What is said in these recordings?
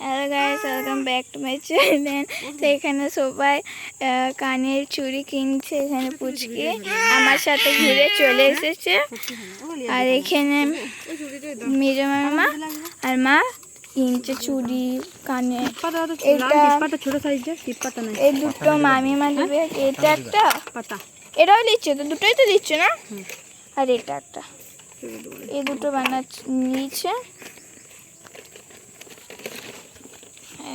Hello guys welcome back to my channel তো এখানে সবাই কানের চুড়ি কিনছে এখানে পুচকে আমার সাথে ঘুরে চলে এসেছে। আর এখানে মেজো মামা আর মা কিনছে চুড়ি কানে। এই দুটো মামিমা দেবে এটা একটা। এটাও দিচ্ছে তো দুটোই তো দিচ্ছে না? আর এটা একটা। এই দুটো বানা নিয়েছে এই যে। আমি এইটি সিটি গুলো বলে নাকি না এমনিটি সাই হ্যাঁ আমি আবার এমনিটি সেগুলোও জানি না মা গো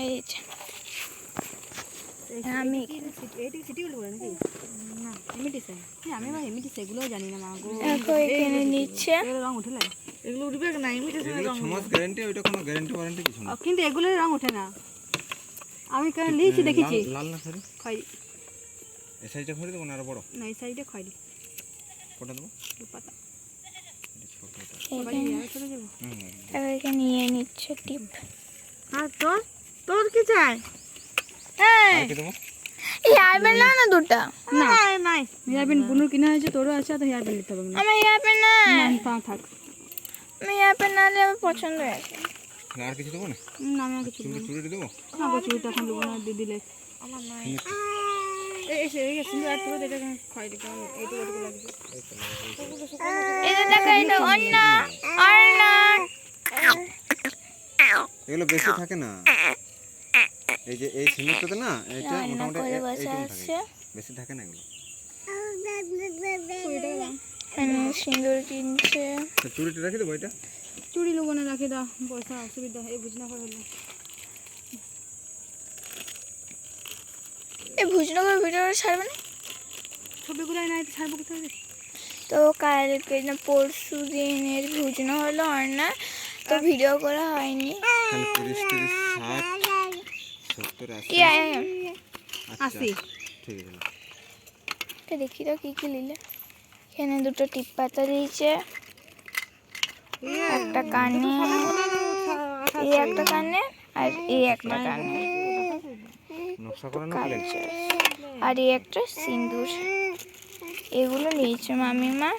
এখন এখানে নিচ্ছে এগুলো রং উঠে না। এগুলো উঠবে না এমনিটি এগুলো ছ মাস গ্যারান্টি ওইটা কোনো গ্যারান্টি ওয়ারেন্টি কিছু না। কিন্তু এগুলোর রং ওঠে না। আমি দেখেছি লাল- লাল না সরি? খয়েরি এই সাইজটা করে দেবো না আরও বড়? না এই সাইডে খয়েরি। কোটা দেবো? দু পাতা এটা ছোট এটা সবাই এখানে নিয়ে নিচ্ছে টিপ। আর তোর? চাই না না দুটা। না। নাই বুনুর কিনা হয়েছে তোরও আছে তো নিতে হবে না। আমার না না থাক আমি হেয়ার না আমার পছন্দ হয়েছে আর কিছু দেবো না? না আমি আর কিছু চুড়ি চুড়ি দেবো? না গো চুড়িটা এখন দেবো না দিয়ে দিলে। এই এসে এই সুন্দর আর তোর এটা খয়েরি কারণ এইটুকু এইটুকু লাগবে। এটা দেখো এটা অন্য অন্য এগুলো বেশি থাকে না। এই যে এই সিমেন্টটাতে না এটা মোটামুটি বেশি থাকে না এগুলো? কিনছে। তো চুড়িটা রেখে দেবো এটা? না রাখি দাও পয়সা অসুবিধা এই বুঝনা করে হলো এই ভুজনগর ভিডিওটা ছাড়বে না? ছবিগুলো নাই ছাড়বো কোথায় রে? তো কালকে না পরশু দিনের ভুজনো হলো আর না তো ভিডিও করা হয়নি। সত্তর আশি আশি ঠিক আছে। দেখি তো কি কি নিলে। এখানে দুটো টিপ পাতা দিয়েছে। একটা কানে। এই একটা কানে আর এই একটা কানে। নকশা করা না প্লেন আর এই একটা সিন্দুর। এগুলো নিয়েছে মামিমা।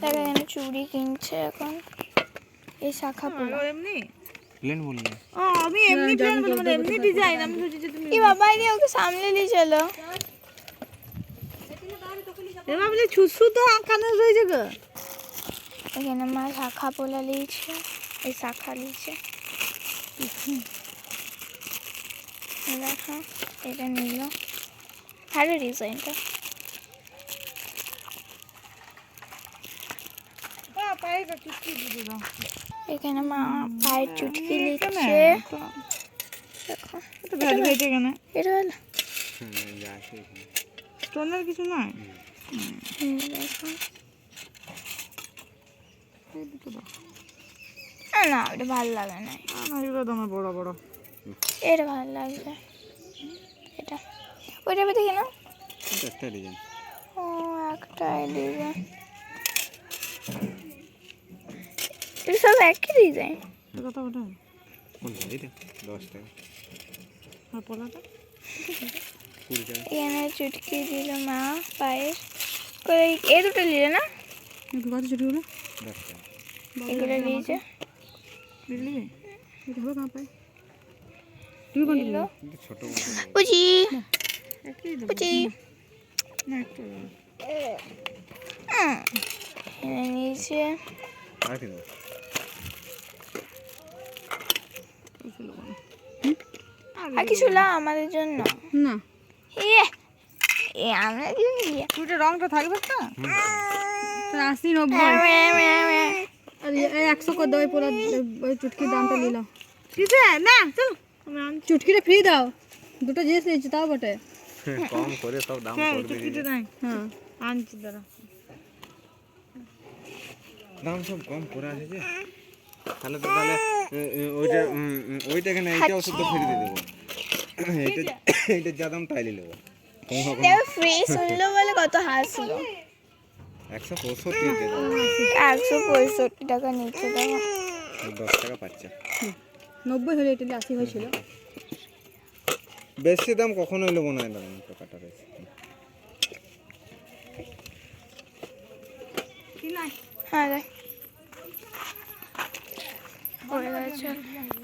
তার এখানে চুড়ি কিনছে এখন। এই শাখা পোলা। এমনি? প্লেন বললে। ও আমি এমনি প্ল্যান বলব না এমনি ডিজাইন আমি ভাবছি যে তুমি এই বাবা দিয়ে ওকে সামলে নিয়ে চলো। এ ভাবলে ছুসু তো কানে রয়েছে গো? এখানে মা শাখা পোলা নিয়েছে এই শাখা নিয়েছে দেখো এটা নিল। ভালো ডিজাইনটা পায়ে চুটকি দিয়ে দাও। এখানে মা পায়ের চুটকি ভেজ ভেজে কেন এটা হলো। হ্যাঁ স্টোনের কিছু নাই? দেখো। না, না ওটা ভালো লাগে না তোমার বড় বড়। এটা ভালো লাগবে এটা। ওইটা দেখি না। একটা ডিজাইন। ও একটা ডিজাইন। এটা সব একই ডিজাইন কত ওটা কোনটা এটা দশ টাকা। আর পোলাটা? কুড়ি এখানে চুটকি দিল মা পায়ের কই এই দুটো নিলে না? কত ছুটিগুলো দশ টাকা। এগুলো নিয়েছে। দিলি এটা হবে কাঁ পায়ে? তুমি কোনটা নিল। ছোট বুঝি বুঝি না একটা নিয়েছে। আর কি দেবো। আর কিছু না আমাদের জন্য। না। ইয়ে এ আমরা জন্য ইয়ে চুটির রংটা থাকবে তো? আশি নব্বই। আর একশো করে দাও পুরো ওই চুটকির দামটা নিলাম কিসে? না চলো। চুটকিটা ফ্রি দাও। দুটো জিনিস নিয়েছি তাও বটে। কম করে সব দাম করবে দিদি। নাই। হ্যাঁ। আনছি দাঁড়া। দাম সব কম করে আছে যে। তাহলে তো তাহলে এ, এ, ওইটা ওইটা কেন এইটা ওষুধ তো ফিরে দিয়ে দেবো। এইটা এইটা যা। দাম তাই নিয়ে নেব। ফ্রি শুনলো বলে কত হাসলো একশো পঁয়ষট্টি একশো পঁয়ষট্টি টাকা নিচ্ছে দেখো দশ টাকা পাচ্ছে। নব্বই হলে এটা আশি হয়েছিল। বেশি দাম কখনোই নেব না দাম টাকাটা বেশি। হ্যাঁ 对